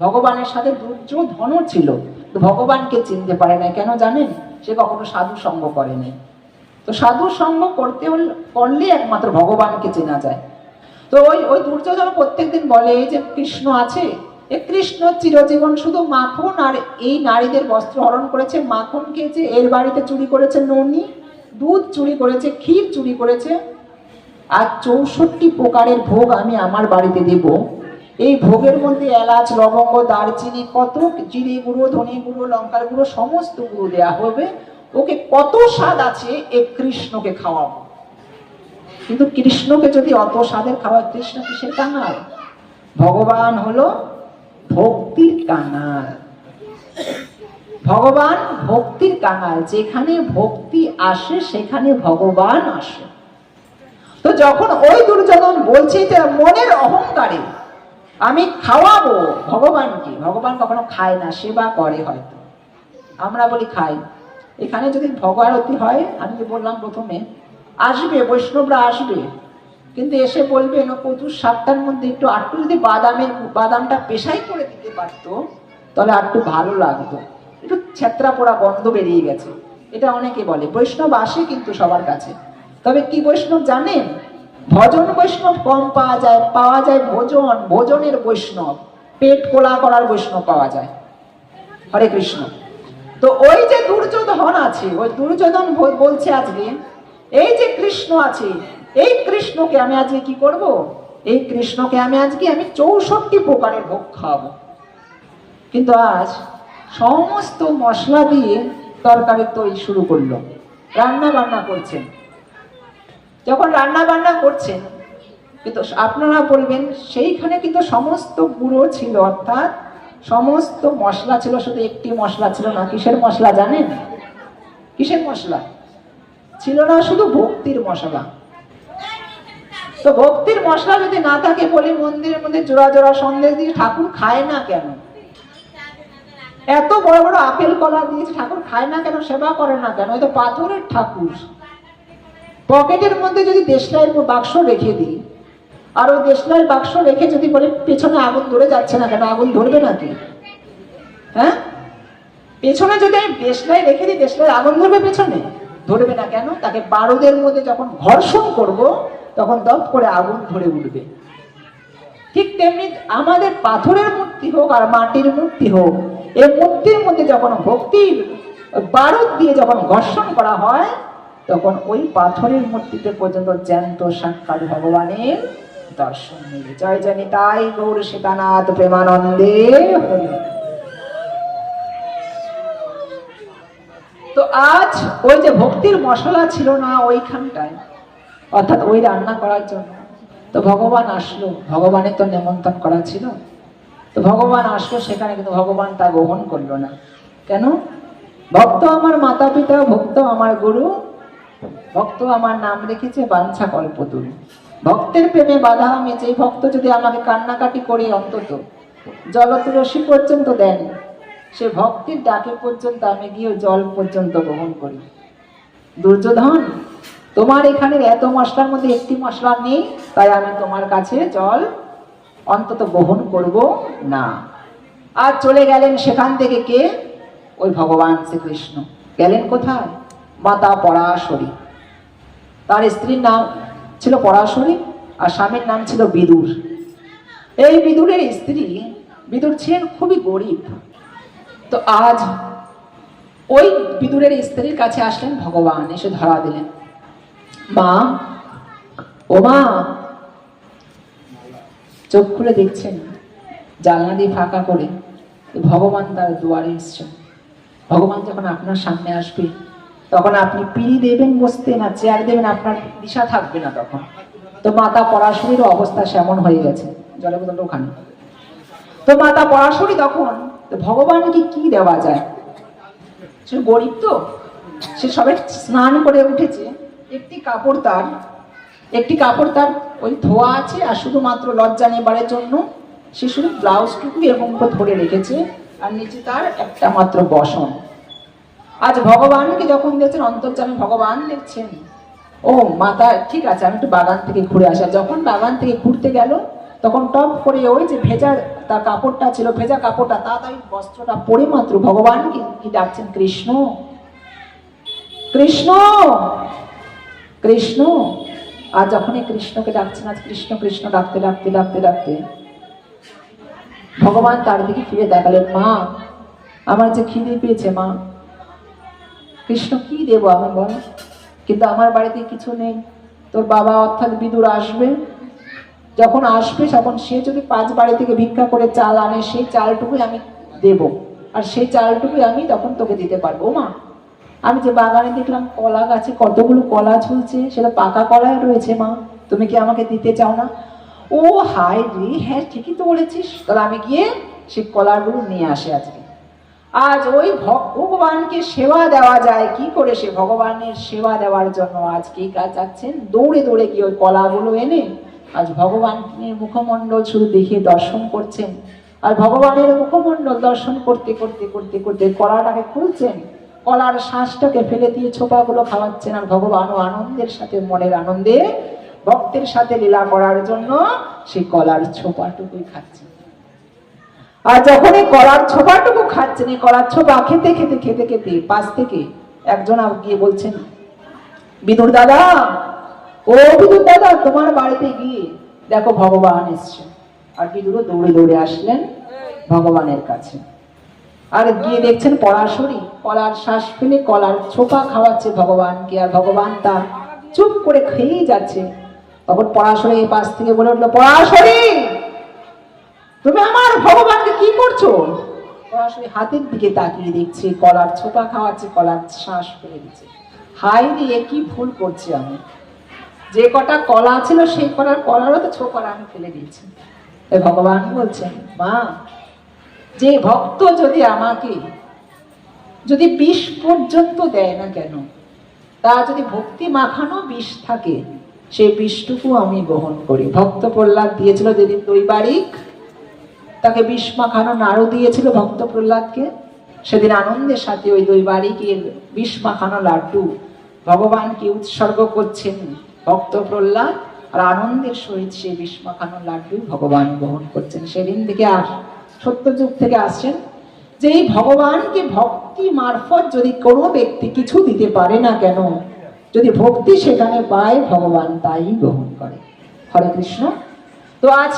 ভগবানের সাথে দুর্যোধনও ছিল। ভগবানকে চিনতে পারে না কেন জানেন? সে কখনো সাধু সঙ্গ করেনি তো সাধু সঙ্গ করতে হলে করলে একমাত্র ভগবানকে চেনা যায়। তো ওই ওই দুর্যোধন প্রত্যেকদিন বলে, এই যে কৃষ্ণ আছে, এ কৃষ্ণ চিরজীবন শুধু মাখন, আর এই নারীদের বস্ত্র হরণ করেছে মাখন খেয়েছে এর বাড়িতে চুরি করেছে ননি, দুধ চুরি করেছে, ক্ষীর চুরি করেছে, আর চৌষট্টি প্রকারের ভোগ আমি আমার বাড়িতে দেব। এই ভোগের মধ্যে এলাচ, লবঙ্গ, দারচিনি কত জিরে গুঁড়ো, ধনে গুঁড়ো, লঙ্কার গুঁড়ো, সমস্ত গুঁড়ো দেওয়া হবে। ওকে কত স্বাদ আছে এ কৃষ্ণকে খাওয়াবো। কিন্তু কৃষ্ণকে যদি অত স্বাদের খাওয়া কৃষ্ণ কিসের কাঙাল? ভগবান হলো ভক্তির কাঙাল। ভগবান ভক্তির কাঙাল, যেখানে ভক্তি আসে, সেখানে ভগবান আসে। তো যখন ওই দুর্যোধন বলছে মনের অহংকারে আমি খাওয়াবো, ভগবানকে। ভগবান কখনো খায় না, সেবা করে হয়তো। আমরা বলি খাই। এখানে যদি ভগবতী হয়, আমি যে বললাম প্রথমে, আসবে, বৈষ্ণবরা আসবে। কিন্তু এসে বলবে, না প্রচুর সাতটার মধ্যে একটু আটটু যদি বাদামের, বাদামটা পেশাই করে দিতে পারতো, তাহলে আটটু ভালো লাগতো। একটু ছেত্রা পোড়া গন্ধ বেরিয়ে গেছে। এটা অনেকে বলে। বৈষ্ণব আসে কিন্তু সবার কাছে। তবে কি বৈষ্ণব জানেন? ভজন বৈষ্ণব কম পাওয়া যায় পাওয়া যায় ভোজন, ভোজনের বৈষ্ণব, পেট কোলা করার বৈষ্ণব পাওয়া যায়। হরে কৃষ্ণ। তো ওই যে দুর্যোধন আছে, ওই দুর্যোধন বলছে আজকে, এই যে কৃষ্ণ আছে, এই কৃষ্ণকে আমি আজকে কি করব? এই কৃষ্ণকে আমি আজকে আমি চৌষট্টি প্রকারের ভোগ খাওয়াবো। কিন্তু আজ সমস্ত মশলা দিয়ে তরকারি তৈরি শুরু করল। রান্না বান্না করছেন। যখন রান্না বান্না করছেন, কিন্তু আপনারা বলবেন, সেইখানে কিন্তু সমস্ত গুঁড়ো ছিল, অর্থাৎ সমস্ত মশলা ছিল, শুধু একটি মশলা ছিল না, কিসের মশলা জানেন? কিসের মশলা? ছিল না শুধু ভক্তির মশলা। তো ভক্তির মশলা যদি না থাকে, বলি মন্দিরের মধ্যে জোড়া জোড়া সন্দেশ দিয়ে ঠাকুর খায় না কেন? এত বড় বড় আপেল কলা দিয়েছে ঠাকুর খায় না কেন, সেবা করে না কেন? ওই তো পাথরের ঠাকুর। পকেটের মধ্যে যদি দেশলাইয়ের বাক্স রেখে দিই, আর ওই দেশলাইয়ের বাক্স রেখে যদি বলে, পেছনে আগুন ধরে যাচ্ছে না কেন? আগুন ধরবে নাকি? হ্যাঁ? পেছনে যদি আমি দেশলাই রেখে দিই, দেশলাই আগুন ধরবে পেছনে? ধরবে না কেন? তাকে বারুদের মধ্যে যখন ঘর্ষণ করব, তখন দপ করে আগুন ধরে উঠবে। ঠিক তেমনি আমাদের পাথরের মূর্তি হোক আর মাটির মূর্তি হোক এই মূর্তির মধ্যে যখন ভক্তির বারুদ দিয়ে যখন ঘর্ষণ করা হয় তখন ওই পাথরের মূর্তিতে পর্যন্ত জ্যান্ত সাক্ষাৎ ভগবানের দর্শন মিলে জয় জানি তাই গৌর সীতানাথ প্রেমানন্দে। তো আজ ওই যে ভক্তির মশলা ছিল না ওইখানটায়, অর্থাৎ ওই রান্না করার জন্য, তো ভগবান আসলো। ভগবানের তো নেমন্তন্ন করা ছিল। তো ভগবান আসলো, সেখানে কিন্তু ভগবান তা গ্রহণ করল না। কেন? ভক্ত আমার মাতা পিতা ভক্ত আমার গুরু ভক্ত আমার নাম রেখেছে বাঞ্ছা কল্পতরু। ভক্তের প্রেমে বাধা আমি যে ভক্ত যদি আমাকে কান্নাকাটি করে অন্তত জলতুলসী পর্যন্ত দেন, সে ভক্তির ডাকে পর্যন্ত আমি গিয়ে জল পর্যন্ত গ্রহণ করি। দুর্যোধন, তোমার এখানের এত মশলার মধ্যে একটি মশলা নেই, তাই আমি তোমার কাছে জল অন্তত গ্রহণ করব না। আর চলে গেলেন সেখান থেকে কে? ওই ভগবান শ্রীকৃষ্ণ। গেলেন কোথায়? মাতা পরাশরী। তার স্ত্রীর নাম ছিল পরাশরী আর স্বামীর নাম ছিল বিদুর। এই বিদুরের স্ত্রী বিদুর ছিলেন খুবই গরিব। তো আজ ওই বিদুরের স্ত্রীর কাছে আসলেন ভগবান, এসে ধরা দিলেন। মা, ও মা, চোখ খুলে দেখছেন, জানলা দিয়ে ফাঁকা করে ভগবান তার দুয়ারে এসছেন। ভগবান যখন আপনার সামনে আসবে তখন আপনি পিড়ি দেবেন, বসতে না, চেয়ার দেবেন, আপনার দিশা থাকবে না তখন। তো মাতা পরাশরীর অবস্থা সেমন হয়ে গেছে। বোতলটা ওখানে। তো মাতা পরাশরী তখন ভগবানকে কি দেওয়া যায়? সে গরিব তো, সে সবে স্নান করে উঠেছে। একটি কাপড় তার, একটি কাপড় তার ওই ধোয়া আছে, আর শুধুমাত্র লজ্জা নেবারের জন্য সে শুধু ব্লাউজটুকু এরকম করে ধরে রেখেছে, আর নিচে তার একটা মাত্র বসন। আজ ভগবানকে যখন দেখছেন অন্তর্জামী ভগবান দেখছেন। ও মাতা, ঠিক আছে, আমি একটু বাগান থেকে ঘুরে আসা। যখন বাগান থেকে ঘুরতে গেল, তখন টপ করে ওই যে ভেজা তার কাপড়টা ছিল, ভেজা কাপড়টা তাড়াতাড়ি বস্ত্রটা পরে মাত্র ভগবানকে কি ডাকছেন, কৃষ্ণ কৃষ্ণ কৃষ্ণ। আর যখনই কৃষ্ণকে ডাকছেন, আজ কৃষ্ণ কৃষ্ণ, ডাকতে ডাকতে ডাকতে ডাকতে, ভগবান তার দিকে ফিরে দেখালেন, মা, আমার যে খিদে পেয়েছে, মা কৃষ্ণ কি দেবো আমি বল? কিন্তু আমার বাড়িতে কিছু নেই। তোর বাবা অর্থাৎ বিদুর আসবে। যখন আসবে, তখন সে যদি পাঁচ বাড়ি থেকে ভিক্ষা করে চাল আনে, সেই চালটুকুই আমি দেব। আর সেই চালটুকুই আমি তখন তোকে দিতে পারব, মা। আমি যে বাগানে দেখলাম কলা গাছে কতগুলো কলা ঝুলছে, সেটা পাকা কলাই রয়েছে, মা। তুমি কি আমাকে দিতে চাও না? ও হাই রে হ্যাঁ ঠিকই তো বলেছিস। তাহলে আমি গিয়ে সেই কলাগুলো নিয়ে আসে আজকে। আজ ওই ভগ- ভগবানকে সেবা দেওয়া যায়। কি করে সে ভগবানের সেবা দেওয়ার জন্য আজ কি কাজ যাচ্ছেন দৌড়ে দৌড়ে গিয়ে ওই কলাগুলো এনে আজ ভগবানের মুখমণ্ডল শুধু দেখে দর্শন করছেন। আর ভগবানের মুখমণ্ডল দর্শন করতে করতে করতে করতে কলাটাকে খুলছেন। কলার শ্বাসটাকে ফেলে দিয়ে ছোপাগুলো খাওয়াচ্ছেন। আর ভগবানও আনন্দের সাথে, মনের আনন্দে, ভক্তের সাথে লীলা করার জন্য সেই কলার ছোপাটুকুই খাচ্ছেন। আর যখন এই কলার ছোপাটুকু খাচ্ছেন এই কলার ছোপা খেতে খেতে খেতে খেতে, পাশ থেকে একজন গিয়ে বলছেন, বিদুর দাদা, ও বিদুর দাদা, তোমার বাড়িতে গিয়ে দেখো ভগবান এসছে। আর বিদুরও দৌড়ে দৌড়ে আসলেন ভগবানের কাছে। আর গিয়ে দেখছেন পরাশরী কলার শ্বাস ফেলে কলার ছোপা খাওয়াচ্ছে ভগবানকে, আর ভগবান তার চুপ করে খেয়েই যাচ্ছে। তখন এই পাশ থেকে বলে উঠল পরাশরী তুমি আমার করছ হাতের দিকে তাকিয়ে দেখছি, কলার ছোপা খাওয়াচ্ছে, কলার শ্বাস ফেলে দিচ্ছে। হাই দিয়ে কি ভুল করছি আমি? যে কটা কলা ছিল, সেই কলার কলারও তো ছোকলা আমি ফেলে দিয়েছি। ভগবান বলছেন মা, যে ভক্ত যদি আমাকে, যদি বিষ পর্যন্ত দেয় না কেন, তা যদি ভক্তি মাখানো বিষ থাকে সেই বিষটুকু আমি গ্রহণ করি। ভক্ত প্রহ্লাদ দিয়েছিল যেদিন দৈবারিক তাকে বিষ মাখানো নাড়ু দিয়েছিল ভক্ত প্রহ্লাদকে সেদিন আনন্দের সাথে ওই দুই বাড়িকের বিষ মাখানো লাড্ডু ভগবানকে উৎসর্গ করছেন ভক্ত প্রহ্লাদ আর আনন্দের সহিত সেই বিষ মাখানো লাড্ডু ভগবান গ্রহণ করছেন। সেদিন থেকে আস সত্যযুগ থেকে আসছেন যে এই ভগবানকে ভক্তি মারফত যদি কোনো ব্যক্তি কিছু দিতে পারে না কেন, যদি ভক্তি সেখানে পায়, ভগবান তাই গ্রহণ করে। হরে কৃষ্ণ। তো আজ